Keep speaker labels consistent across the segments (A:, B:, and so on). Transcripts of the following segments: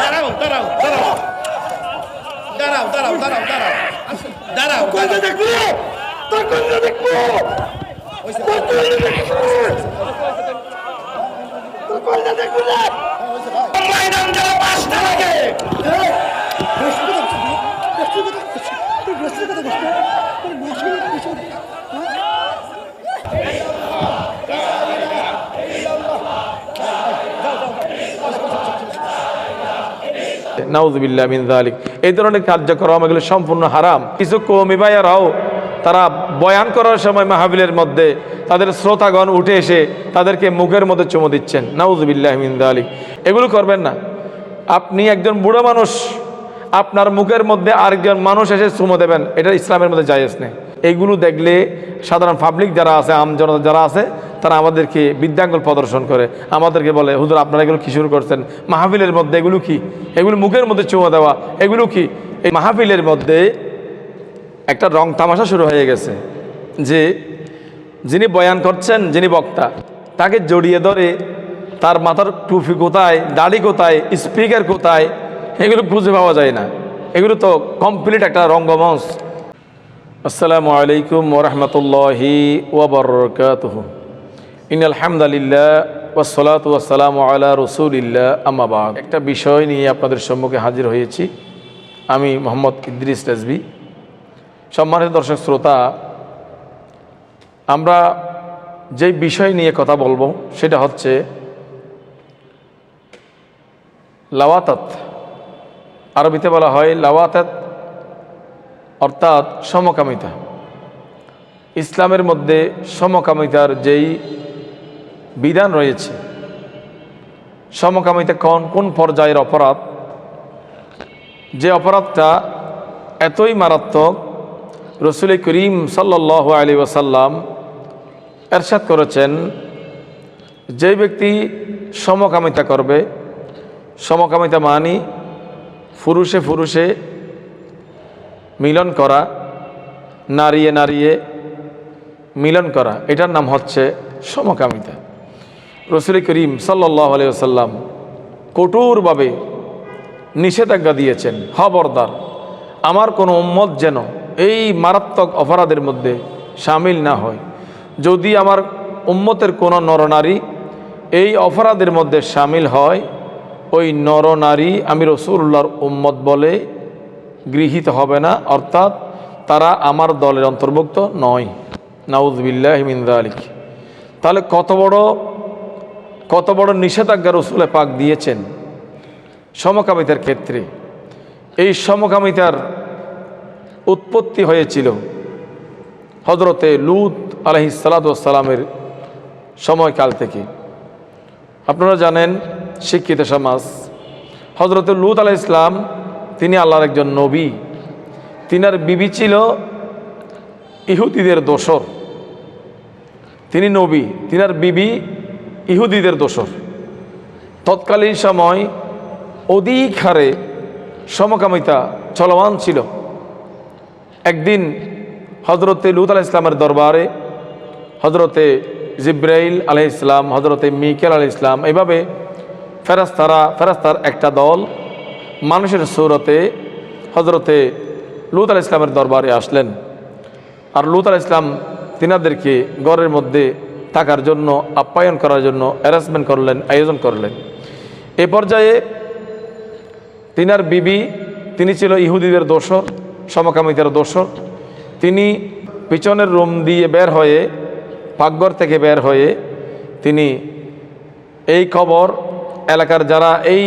A: দাঁড়াও দাঁড়াও দাঁড়াও দাঁড়াও দাঁড়াও দাঁড়াও দাঁড়াও দাঁড়াও দাঁড়াও
B: দেখব তোর কন্যা দেখব তোর কন্যা দেখব তোর কন্যা দেখব না
A: ময়দান যারা পাঁচটা লাগে
C: নাউজুবিল্লাহ যালিক। এই ধরনের কার্যক্রম এগুলো সম্পূর্ণ হারাম। কিছু কৌমি ভাইয়ারাও তারা বয়ান করার সময় মাহাবিলের মধ্যে তাদের শ্রোতাগণ উঠে এসে তাদেরকে মুখের মধ্যে চুমো দিচ্ছেন। নাউজুবিল্লাহ যালিক। এগুলো করবেন না। আপনি একজন বুড়ো মানুষ, আপনার মুখের মধ্যে আরেকজন মানুষ এসে চুমো দেবেন। এটা ইসলামের মধ্যে জায়েজ নেই। এইগুলো দেখলে সাধারণ পাবলিক যারা আছে, আম জনতা যারা আছে তারা আমাদেরকে বিদ্যাঙ্গল প্রদর্শন করে। আমাদেরকে বলে, হুজুর, আপনারা এগুলো কী শুরু করছেন? মাহফিলের মধ্যে এগুলো কি? এগুলো মুখের মধ্যে চুমো দেওয়া, এগুলো কি? এই মাহফিলের মধ্যে একটা রং তামাশা শুরু হয়ে গেছে, যে যিনি বয়ান করছেন, যিনি বক্তা, তাকে জড়িয়ে ধরে তার মাথার টুপি কোথায়, দাড়ি কোথায়, স্পিকার কোথায়, এগুলো খুঁজে পাওয়া যায় না। এগুলো তো কমপ্লিট একটা রঙ্গমঞ্চ। আসসালামু আলাইকুম ওরহমতুল্লাহি ওবরকাতহ ইন আলহামদুলিল্লাহ ওসলাত ওয়াসালাম আলা রসুলিল্লাহ আমাবাদ একটা বিষয় নিয়ে আপনাদের সম্মুখে হাজির হয়েছি। আমি মোহাম্মদ ইদ্রিস রেজবি। সম্মানিত দর্শক শ্রোতা, আমরা যেই বিষয় নিয়ে কথা বলব, সেটা হচ্ছে লাওয়াতাত। আরবিতে বলা হয় লাওয়াতাত, অর্থাৎ সমকামিতা। ইসলামের মধ্যে সমকামিতার যেই বিধান রয়েছে। সমকামিতা কোন কোন পর্যায়ের অপরাধ? যে অপরাধটা এতই মারাত্মক, রসুল করিম সাল্লাহ আলী ওসাল্লাম এরশাদ করেছেন, যে ব্যক্তি সমকামিতা করবে, সমকামিতা মানি পুরুষে পুরুষে মিলন করা নারীয়ে নারীয়ে মিলন করা, এটার নাম হচ্ছে সমকামিতা। রসুল করিম সাল্লাহ আলিয়াল্লাম কঠোরভাবে নিষেধাজ্ঞা দিয়েছেন খবরদার আমার কোনো উম্মত যেন এই মারাত্মক অপরাধের মধ্যে সামিল না হয়। যদি আমার উম্মতের কোনো নরনারী এই অপরাধের মধ্যে সামিল হয়, ওই নরনারী আমি রসুল্লাহর উম্মত বলে গৃহীত হবে না, অর্থাৎ তারা আমার দলের অন্তর্ভুক্ত নয়। নাউজবিল্লাহ মিন্দা আলিক তাহলে কত বড় কত বড় নিষেধাজ্ঞা রসুলে পাক দিয়েছেন সমকামিতার ক্ষেত্রে। এই সমকামিতার উৎপত্তি হয়েছিল হজরতে লুত আলহি সালাতামের সময়কাল থেকে। আপনারা জানেন শিক্ষিত সমাজ। হজরতে লুত আলাহ ইসলাম তিনি আল্লাহর একজন নবী। তিনার বিবি ছিল ইহুদিদের দোসর। তিনি নবী। তিনার বিবি ইহুদিদের দোসর তৎকালীন সময় অধিক হারে সমকামিতা চলমান ছিল। একদিন হজরতে লুত আলাহ ইসলামের দরবারে হজরতে জিব্রাইল আলহ ইসলাম হজরতে মিকেল আলহ ইসলাম এইভাবে ফেরাস্তারা ফেরাস্তার একটা দল মানুষের সৌরতে হজরতে লুত আল ইসলামের দরবারে আসলেন। আর লুত আল ইসলাম তিনাদেরকে গড়ের মধ্যে থাকার জন্য, আপ্যায়ন করার জন্য অ্যারেঞ্জমেন্ট করলেন, আয়োজন করলেন। এ পর্যায়ে তিনার বিবি, তিনি ছিল ইহুদিদের দোষর সমকামিতার দোষর তিনি পিছনের রুম দিয়ে বের হয়ে, পাকঘর থেকে বের হয়ে তিনি এই খবর এলাকার যারা, এই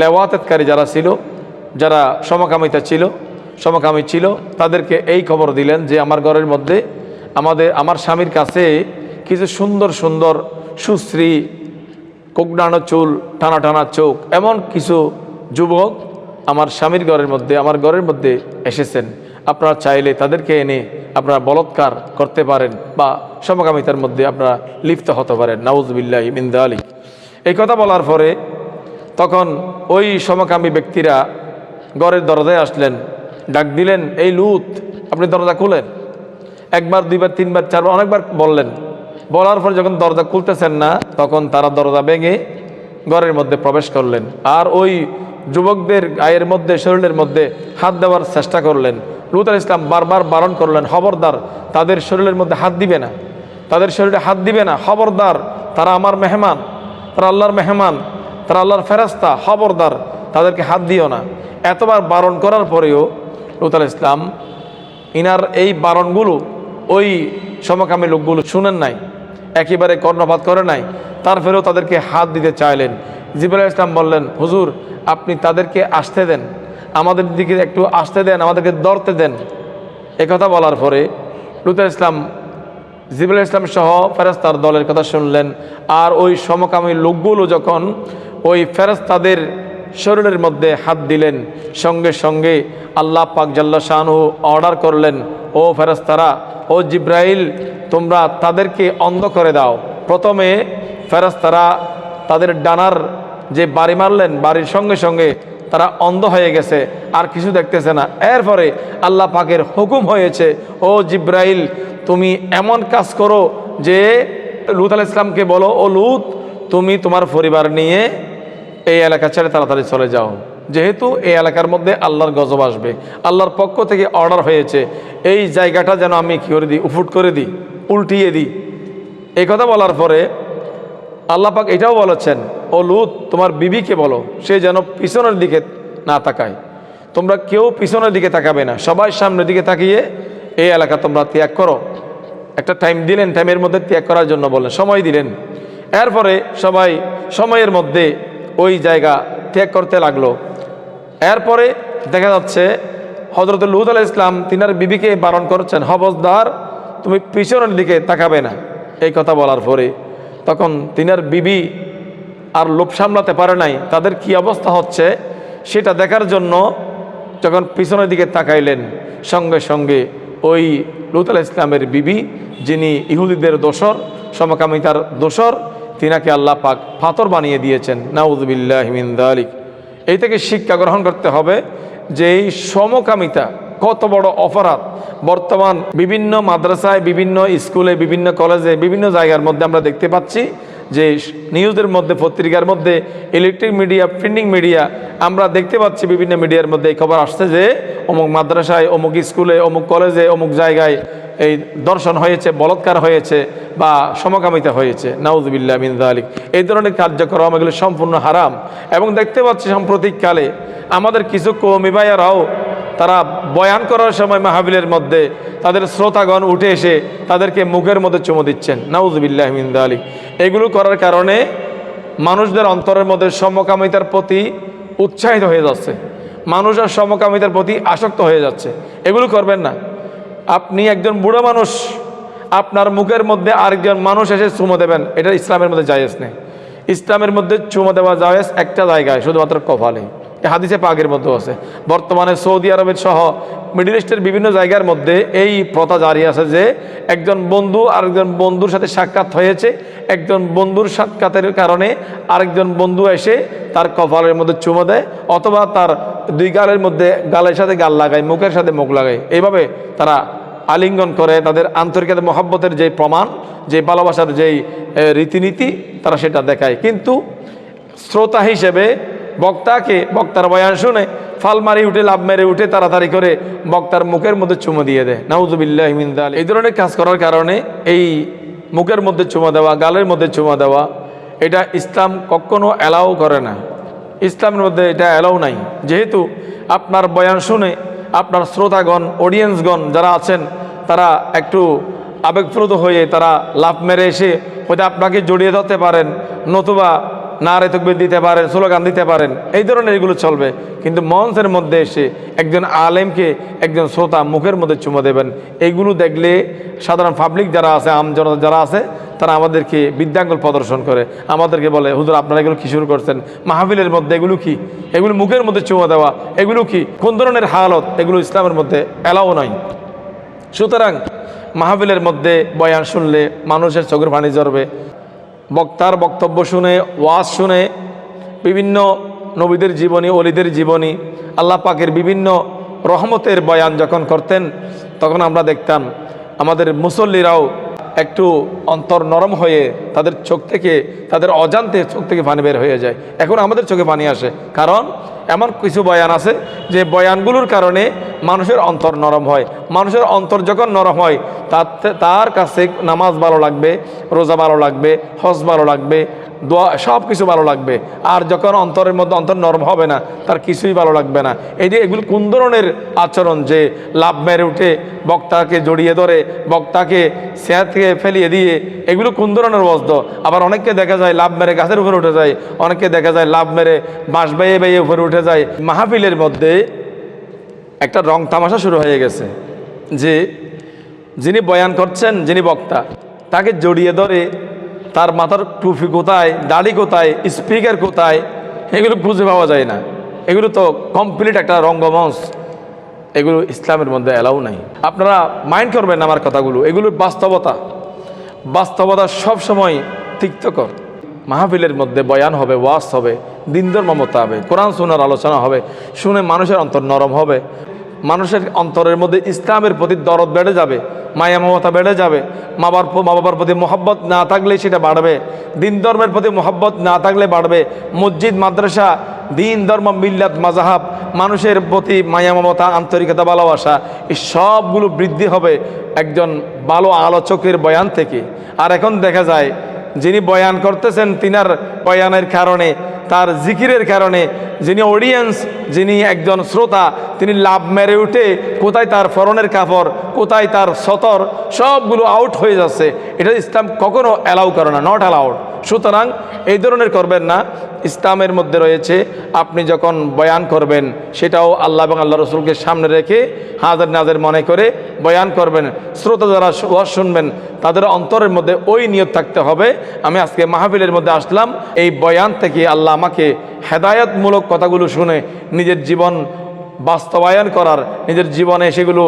C: লেওয়াতেতকারী যারা ছিল, যারা সমকামিতা ছিল, সমকামী ছিল, তাদেরকে এই খবর দিলেন যে, আমার ঘরের মধ্যে আমাদের, আমার স্বামীর কাছে কিছু সুন্দর সুন্দর সুশ্রী কোকডানো চুল, টানা টানা চোখ, এমন কিছু যুবক আমার স্বামীর ঘরের মধ্যে, আমার ঘরের মধ্যে এসেছেন। আপনারা চাইলে তাদেরকে এনে আপনারা বলৎকার করতে পারেন বা সমকামিতার মধ্যে আপনারা লিপ্ত হতে পারেন। নাউজবিল্লাহ মিন্দা আলী এই কথা বলার পরে তখন ওই সমকামী ব্যক্তিরা ঘরের দরজায় আসলেন, ডাক দিলেন, এই লুত, আপনি দরজা খুলেন? একবার, দুইবার, তিনবার, চারবার, অনেকবার বললেন বলার পর যখন দরজা খুলতেছেন না, তখন তারা দরজা ভেঙে ঘরের মধ্যে প্রবেশ করলেন। আর ওই যুবকদের গায়ের মধ্যে, শরীরের মধ্যে হাত দেওয়ার চেষ্টা করলেন। লুত আল ইসলাম বারবার বারণ করলেন, খবরদার, তাদের শরীরের মধ্যে হাত দিবে না। তাদের শরীরে হাত দিবে না। খবরদার, তারা আমার মেহমান। তারা আল্লাহর মেহমান। তারা আল্লাহর ফেরাস্তা খবরদার, তাদেরকে হাত দিও না। এতবার বারণ করার পরেও লুত আল ইসলাম ইনার এই বারণগুলো, ওই সমকামী লোকগুলো শুনেন নাই। একেবারে কর্ণপাত করে নাই। তারপরেও তাদেরকে হাত দিতে চাইলেন। জিবুল ইসলাম বললেন, হুজুর, আপনি তাদেরকে আসতে দেন। আমাদের দিকে একটু আসতে দেন, আমাদেরকে ধরতে দেন। কথা বলার পরে লুতুল ইসলাম জিবুল ইসলাম সহ ফেরেস্তার দলের কথা শুনলেন। আর ওই সমকামী লোকগুলো যখন ওই ফেরেস্তাদের শরীরের মধ্যে হাত দিলেন, সঙ্গে সঙ্গে আল্লাহ পাক জাল্লা শাহু অর্ডার করলেন, ও ফেরেস্তারা ও জিব্রাইল, তোমরা তাদেরকে অন্ধ করে দাও। প্রথমে ফেরেস্তারা তাদের ডানার যে বাড়ি মারলেন, বাড়ির সঙ্গে সঙ্গে তারা অন্ধ হয়ে গেছে, আর কিছু দেখতেছে না। এরপরে আল্লাহ পাকের হুকুম হয়েছে, ও জিব্রাইল, তুমি এমন কাজ করো যে লুত আল ইসলামকে বলো, ও লুত, তুমি তোমার পরিবার নিয়ে এই এলাকা ছেড়ে তাড়াতাড়ি চলে যাও যেহেতু এই এলাকার মধ্যে আল্লাহর গজব আসবে, আল্লাহর পক্ষ থেকে অর্ডার হয়েছে, এই জায়গাটা যেন আমি কী করে দিই, উফুট করে দিই, উল্টিয়ে দিই। এই কথা বলার পরে আল্লাহ পাক এটাও বলেছেন, ও লুত, তোমার বিবিকে বলো, সে যেন পিছনের দিকে না তাকায়। তোমরা কেউ পিছনের দিকে তাকাবে না, সবাই সামনের দিকে তাকিয়ে এই এলাকা তোমরা ত্যাগ করো। একটা টাইম দিলেন টাইমের মধ্যে ত্যাগ করার জন্য বললেন, সময় দিলেন। এরপরে সবাই সময়ের মধ্যে ওই জায়গা ত্যাগ করতে লাগল। এরপরে দেখা যাচ্ছে হজরত লুত আলাহ ইসলাম তিনার বিবিকে বারণ করছেন হবজদার তুমি পিছনের দিকে তাকাবে না। এই কথা বলার পরে তখন তিনার বিবি আর লোভ সামলাতে পারে নাই। তাদের কি অবস্থা হচ্ছে সেটা দেখার জন্য যখন পিছনের দিকে তাকাইলেন, সঙ্গে সঙ্গে ওই লুত আলাহ ইসলামের বিবি, যিনি ইহুদিদের দোসর, সমকামিতার দোসর, তিনাকে আল্লাহ পাক ফাতর বানিয়ে দিয়েছেন। নাউজবিল্লাহ আলিক এই থেকে শিক্ষা গ্রহণ করতে হবে যে এই সমকামিতা কত বড় অপরাধ। বর্তমান বিভিন্ন মাদ্রাসায়, বিভিন্ন স্কুলে, বিভিন্ন কলেজে, বিভিন্ন জায়গার মধ্যে আমরা দেখতে পাচ্ছি যে নিউজের মধ্যে, পত্রিকার মধ্যে ইলেকট্রিক মিডিয়া প্রিন্টিং মিডিয়া আমরা দেখতে পাচ্ছি বিভিন্ন মিডিয়ার মধ্যে এই খবর আসছে যে অমুক মাদ্রাসায়, অমুক স্কুলে, অমুক কলেজে, অমুক জায়গায় এই দর্শন হয়েছে, বলৎকার হয়েছে বা সমকামিতা হয়েছে। নাউজবিল্লা মিনদা আলিক এই ধরনের কার্যক্রম এগুলো সম্পূর্ণ হারাম। এবং দেখতে পাচ্ছি সাম্প্রতিককালে আমাদের কিছু কৌমি ভাইয়ারাও তারা বয়ান করার সময় মাহাবিলের মধ্যে তাদের শ্রোতাগণ উঠে এসে তাদেরকে মুখের মধ্যে চুমো দিচ্ছেন। নাউজবিল্লাহ মিনদা আলিক এগুলো করার কারণে মানুষদের অন্তরের মধ্যে সমকামিতার প্রতি উৎসাহিত হয়ে যাচ্ছে। মানুষ আর সমকামিতার প্রতি আসক্ত হয়ে যাচ্ছে। এগুলো করবেন না। আপনি একজন বুড়ো মানুষ, আপনার মুখের মধ্যে আরেকজন মানুষ এসে চুমো দেবেন। এটা ইসলামের মধ্যে জায়েজ নেই। ইসলামের মধ্যে চুমো দেওয়া জায়েজ একটা জায়গায়, শুধুমাত্র কপালে। এ হাদিসে পাগের মধ্যে আছে। বর্তমানে সৌদি আরবের সহ মিডিল ইস্টের বিভিন্ন জায়গার মধ্যে এই প্রথা জারি আছে যে একজন বন্ধু আরেকজন বন্ধুর সাথে সাক্ষাৎ হয়েছে। একজন বন্ধুর সাক্ষাতের কারণে আরেকজন বন্ধু এসে তার কপালের মধ্যে চুমো দেয় অথবা তার দুই গালের মধ্যে গালের সাথে গাল লাগায়, মুখের সাথে মুখ লাগায়। এইভাবে তারা আলিঙ্গন করে তাদের আন্তরিকতা মহব্বতের যে প্রমাণ, যে ভালোবাসার যেই রীতিনীতি, তারা সেটা দেখায়। কিন্তু শ্রোতা হিসেবে বক্তাকে বক্তার বয়ান শুনে ফাল মারি উঠে, লাভ মেরে উঠে, তাড়াতাড়ি করে বক্তার মুখের মধ্যে চুমো দিয়ে দেয়। নাউজুবিল্লাহ মিন্দাল এই ধরনের কাজ করার কারণে এই মুখের মধ্যে চুমো দেওয়া, গালের মধ্যে চুমো দেওয়া, এটা ইসলাম কখনো অ্যালাউ করে না। ইসলামের মধ্যে এটা অ্যালাউ নাই। যেহেতু আপনার বয়ান শুনে আপনার শ্রোতাগণ, অডিয়েন্সগণ যারা আছেন, তারা একটু আবেগপ্রদ হয়ে তারা লাভ মেরে এসে হয়তো আপনাকে জড়িয়ে ধরতে পারেন, নতুবা নারে তকবির দিতে পারেন, স্লোগান দিতে পারেন, এই ধরনের এগুলো চলবে। কিন্তু মঞ্চের মধ্যে এসে একজন আলেমকে একজন শ্রোতা মুখের মধ্যে চুমো দেবেন। এইগুলো দেখলে সাধারণ পাবলিক যারা আছে, আম জনতা যারা আছে, তারা আমাদেরকে বিদ্যাঙ্গল প্রদর্শন করে। আমাদেরকে বলে, হুজুর, আপনারা এগুলো কি শুরু করছেন? মাহফিলের মধ্যে এগুলো কি? এগুলো মুখের মধ্যে চুমো দেওয়া, এগুলো কি? কোন ধরনের হালত? এগুলো ইসলামের মধ্যে এলাও নয় সুতরাং মাহফিলের মধ্যে বয়ান শুনলে মানুষের চোখের পানি জ্বরবে বক্তার বক্তব্য শুনে, ওয়াজ শুনে, বিভিন্ন নবীদের জীবনী, অলিদের জীবনী, আল্লাহ পাকের বিভিন্ন রহমতের বয়ান যখন করতেন, তখন আমরা দেখতাম আমাদের মুসল্লিরাও একটু অন্তর নরম হয়ে তাদের চোখ থেকে, তাদের অজান্তে চোখ থেকে পানি বের হয়ে যায়। এখন আমাদের চোখে পানি আসে। কারণ এমন কিছু বয়ান আছে যে বয়ানগুলোর কারণে মানুষের অন্তর নরম হয়। মানুষের অন্তর যখন নরম হয়, তার তার কাছে নামাজ ভালো লাগবে, রোজা ভালো লাগবে, হজ ভালো লাগবে, দোয়া সব কিছু ভালো লাগবে। আর যখন অন্তরের মধ্যে অন্তর নরম হবে না, তার কিছুই ভালো লাগবে না। এই যে এগুলো কোন ধরনের আচরণ যে লাভ মেরে উঠে, বক্তাকে জড়িয়ে ধরে, বক্তাকে সেহাত থেকে ফেলিয়ে দিয়ে, এগুলো কোন ধরনের বস্ত আবার অনেককে দেখা যায় লাভ মেরে গাছের উপরে উঠে যায়, অনেককে দেখা যায় লাভ মেরে বাঁশ বাইয়ে বাইয়ে উপরে উঠে যায়। মাহফিলের মধ্যে একটা রং তামাশা শুরু হয়ে গেছে। যে যিনি বয়ান করছেন, যিনি বক্তা, তাকে জড়িয়ে ধরে তার মাথার টুপি কোথায়, দাড়ি কোথায়, স্পিকার কোথায়, এগুলো খুঁজে পাওয়া যায় না। এগুলো তো কমপ্লিট একটা রঙ্গমঞ্চ। এগুলো ইসলামের মধ্যে এলাও নাই। আপনারা মাইন্ড করবেন আমার কথাগুলো। এগুলোর বাস্তবতা। বাস্তবতা সবসময় তিক্তকর। মাহফিলের মধ্যে বয়ান হবে ওয়াস হবে দিন ধর্ম হবে কোরআন শোনার আলোচনা হবে, শুনে মানুষের অন্তর নরম হবে। মানুষের অন্তরের মধ্যে ইসলামের প্রতি দরদ বেড়ে যাবে, মায়া মমতা বেড়ে যাবে মা বাবার মা বাবার প্রতি মহব্বত না থাকলে সেটা বাড়বে, দিন ধর্মের প্রতি মহব্বত না থাকলে বাড়বে, মসজিদ, মাদ্রাসা, দিন ধর্ম, মিল্লাত মাজাহাব মানুষের প্রতি মায়া মমতা, আন্তরিকতা, ভালোবাসা, এই সবগুলো বৃদ্ধি হবে একজন ভালো আলোচকের বয়ান থেকে। আর এখন দেখা যায়, যিনি বয়ান করতেছেন, তিনার বয়ানের কারণে, তার জিকিরের কারণে, যিনি অডিয়েন্স যিনি একজন শ্রোতা তিনি লাভ মেরে উঠে কোথায় তার ফরনের কাপড় কোথায় তার সতর, সবগুলো আউট হয়ে যাচ্ছে। এটা ইসলাম কখনো অ্যালাউ করে না নট অ্যালাউড সুতরাং এই ধরনের করবেন না। ইসলামের মধ্যে রয়েছে, আপনি যখন বয়ান করবেন, সেটাও আল্লাহ এবং আল্লাহ রসুলকে সামনে রেখে হাজার নাজের মনে করে বয়ান করবেন। শ্রোতা যারা ওয়াজ শুনবেন, তাদের অন্তরের মধ্যে ওই নিয়ত থাকতে হবে। আমি আজকে মাহফিলের মধ্যে আসলাম। এই বয়ান থেকে আল্লাহ আমাকে হেদায়তমূলক কথাগুলো শুনে নিজের জীবন বাস্তবায়ন করার, নিজের জীবনে সেগুলো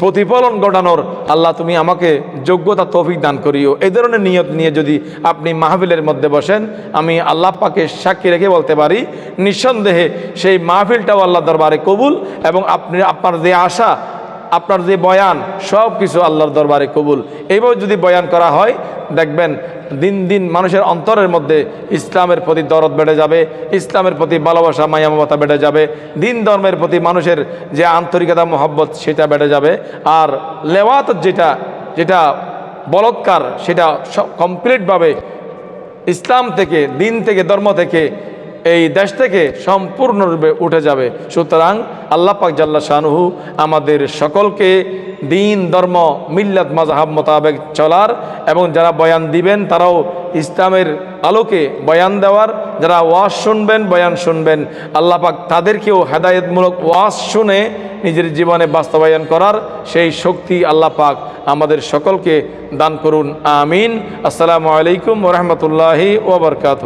C: প্রতিফলন ঘটানোর আল্লাহ তুমি আমাকে যোগ্যতা, তৌফিক দান করিও। এই ধরনের নিয়ত নিয়ে যদি আপনি মাহফিলের মধ্যে বসেন, আমি আল্লাহ পাকে সাক্ষী রেখে বলতে পারি, নিঃসন্দেহে সেই মাহফিলটাও আল্লাহ দরবারে কবুল এবং আপনি, আপনার যে আশা, আপনার যে বয়ান সব কিছু আল্লাহর দরবারে কবুল। এইভাবে যদি বয়ান করা হয়, দেখবেন দিন দিন মানুষের অন্তরের মধ্যে ইসলামের প্রতি দরদ বেড়ে যাবে, ইসলামের প্রতি ভালোবাসা মায়ামতা বেড়ে যাবে, দিন ধর্মের প্রতি মানুষের যে আন্তরিকতা, মহব্বত, সেটা বেড়ে যাবে, আর লেওয়াত যেটা যেটা বলৎকার, সেটা সব কমপ্লিটভাবে ইসলাম থেকে, দিন থেকে, ধর্ম থেকে, এই দেশ থেকে সম্পূর্ণরূপে উঠে যাবে। সুতরাং আল্লাহ পাক জাল্লা শাহনুহু আমাদের সকলকে দিন, ধর্ম, মিল্লাত মাজাহাব মোতাবেক চলার এবং যারা বয়ান দিবেন তারাও ইসলামের আলোকে বয়ান দেওয়ার, যারা ওয়াজ শুনবেন, বয়ান শুনবেন। আল্লাহ পাক তাদেরকেও হেদায়তমূলক ওয়াজ শুনে নিজের জীবনে বাস্তবায়ন করার সেই শক্তি আল্লাহ পাক আমাদের সকলকে দান করুন, আমিন। আসসালামু আলাইকুম ওরহমতুল্লাহি ওবরকাত